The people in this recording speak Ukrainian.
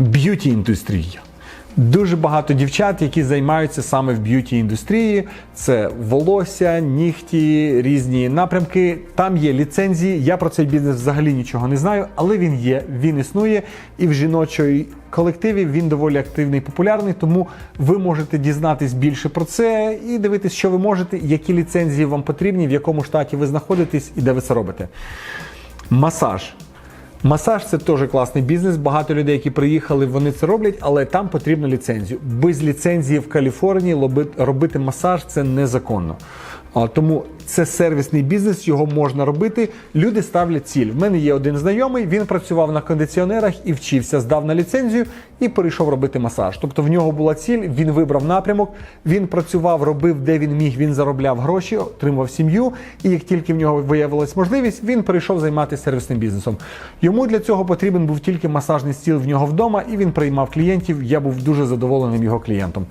б'юті індустрія. Дуже багато дівчат, які займаються саме в б'юті індустрії. Це волосся, нігті, різні напрямки. Там є ліцензії. Я про цей бізнес взагалі нічого не знаю, але він є, він існує. І в жіночій колективі він доволі активний і популярний. Тому ви можете дізнатись більше про це і дивитись, що ви можете, які ліцензії вам потрібні, в якому штаті ви знаходитесь і де ви це робите. Масаж. Масаж це теж класний бізнес. Багато людей, які приїхали, вони це роблять, але там потрібна ліцензію. Без ліцензії в Каліфорнії робити масаж це незаконно. Тому це сервісний бізнес, його можна робити. Люди ставлять ціль. В мене є один знайомий, він працював на кондиціонерах і вчився, здав на ліцензію і перейшов робити масаж. Тобто в нього була ціль, він вибрав напрямок, він працював, робив де він міг, він заробляв гроші, отримав сім'ю. І як тільки в нього виявилась можливість, він перейшов займатися сервісним бізнесом. Йому для цього потрібен був тільки масажний стіл в нього вдома, і він приймав клієнтів. Я був дуже задоволеним його клієнтом.